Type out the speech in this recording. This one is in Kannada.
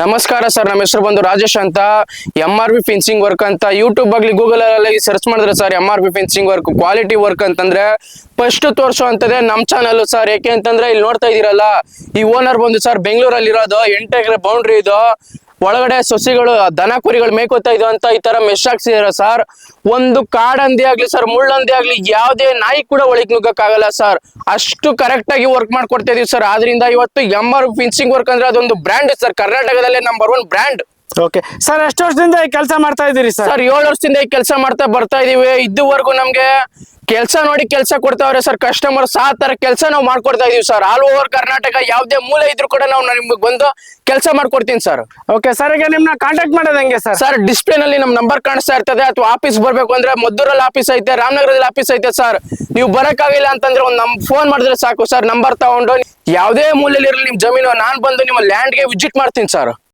ನಮಸ್ಕಾರ ಸರ್, ನಮ್ಮ ಹೆಸರು ಬಂದು ರಾಜೇಶ್ ಅಂತ. M R B finishing work ಅಂತ ಯೂಟ್ಯೂಬ್ ಆಗಲಿ ಗೂಗಲ್ ಅಲ್ಲಿ ಸರ್ಚ್ ಮಾಡಿದ್ರೆ sir M R B finishing work quality work ಅಂತಂದ್ರೆ ಫಸ್ಟ್ ತೋರಿಸೋ ಅಂತದೇ ನಮ್ಮ ಚಾನಲ್ ಸರ್. ಯಾಕೆ ಅಂತಂದ್ರೆ ಇಲ್ಲಿ ನೋಡ್ತಾ ಇದೀರಲ್ಲ ಈ ಓನರ್ ಬಂದು ಸರ್ ಬೆಂಗಳೂರಲ್ಲಿ ಇರೋದು ಎಂಟು ಎಕರೆ ಬೌಂಡ್ರಿ ಇದು. ಒಳಗಡೆ ಸಸಿಗಳು, ದನ ಕುರಿಗಳು ಮೇಕೋತಾ ಇದ್ವು ಅಂತ ಈ ತರ ಮೆಶ್ ಹಾಕ್ಸಿದಾರ ಸರ್ ಒಂದು ಕಾಡಂದಿ ಆಗ್ಲಿ ಸರ್ ಮುಳ್ಳಂದಿ ಆಗ್ಲಿ ಯಾವ್ದೇ ನಾಯಿ ಕೂಡ ಒಳಗ್ ನುಗ್ಗಕ್ಕಾಗಲ್ಲ ಸರ್ ಅಷ್ಟು ಕರೆಕ್ಟ್ ಆಗಿ ವರ್ಕ್ ಮಾಡ್ಕೊಡ್ತಾ ಇದೀವಿ ಸರ್ ಆದ್ರಿಂದ ಇವತ್ತು ಎಂ ಆರ್ ಫಿನ್ಸಿಂಗ್ ವರ್ಕ್ ಅಂದ್ರೆ ಅದೊಂದು ಬ್ರ್ಯಾಂಡ್ ಸರ್ ಕರ್ನಾಟಕದಲ್ಲೇ number one brand okay sir ಎಷ್ಟು ವರ್ಷದಿಂದ ಈ ಕೆಲಸ ಮಾಡ್ತಾ ಇದ್ದೀರಿ ಸರ್ ಸರ್ ಏಳು ವರ್ಷದಿಂದ ಈ ಕೆಲಸ ಮಾಡ್ತಾ ಬರ್ತಾ ಇದೀವಿ. ಇದುವರೆಗೂ ನಮ್ಗೆ ಕೆಲಸ ನೋಡಿ ಕೆಲಸ ಕೊಡ್ತಾವ್ರೆ ಸರ್ ಕಸ್ಟಮರ್ ಆ ತರ ಕೆಲಸ ನಾವು ಮಾಡ್ಕೊಡ್ತಾ ಇದೀವಿ ಸರ್ ಆಲ್ ಓವರ್ ಕರ್ನಾಟಕ ಯಾವ್ದೇ ಮೂಲೆ ಇದ್ರು ಕೂಡ ನಾವು ನಿಮ್ಗೆ ಬಂದು ಕೆಲಸ ಮಾಡ್ಕೊಡ್ತೀನಿ ಸರ್ ಓಕೆ ಸರ್ ಈಗ ನಿಮ್ನ ಕಾಂಟ್ಯಾಕ್ಟ್ ಮಾಡೋದು ಹೆಂಗೆ ಸರ್ ಸರ್ ಡಿಸ್ಪ್ಲೇ ನಲ್ಲಿ ನಮ್ ನಂಬರ್ ಕಾಣಿಸ್ತಾ ಇರ್ತದೆ. ಅಥವಾ ಆಫೀಸ್ ಬರ್ಬೇಕು ಅಂದ್ರೆ ಮದ್ದೂರಲ್ಲಿ ಆಫೀಸ್ ಐತೆ ರಾಮನಗರದಲ್ಲಿ ಆಫೀಸ್ ಐತೆ ಸರ್ ನೀವು ಬರಕ್ಕಾಗಿಲ್ಲ ಅಂತಂದ್ರೆ ಒಂದು ನಮ್ ಫೋನ್ ಮಾಡಿದ್ರೆ ಸಾಕು ಸರ್ ನಂಬರ್ ತಗೊಂಡು ಯಾವ್ದೇ ಮೂಲೆಯಲ್ಲಿ ಇರಲಿ ನಿಮ್ ಜಮೀನು ನಾನ್ ಬಂದು ನಿಮ್ಮ ಲ್ಯಾಂಡ್ಗೆ ವಿಸಿಟ್ ಮಾಡ್ತೀನಿ ಸರ್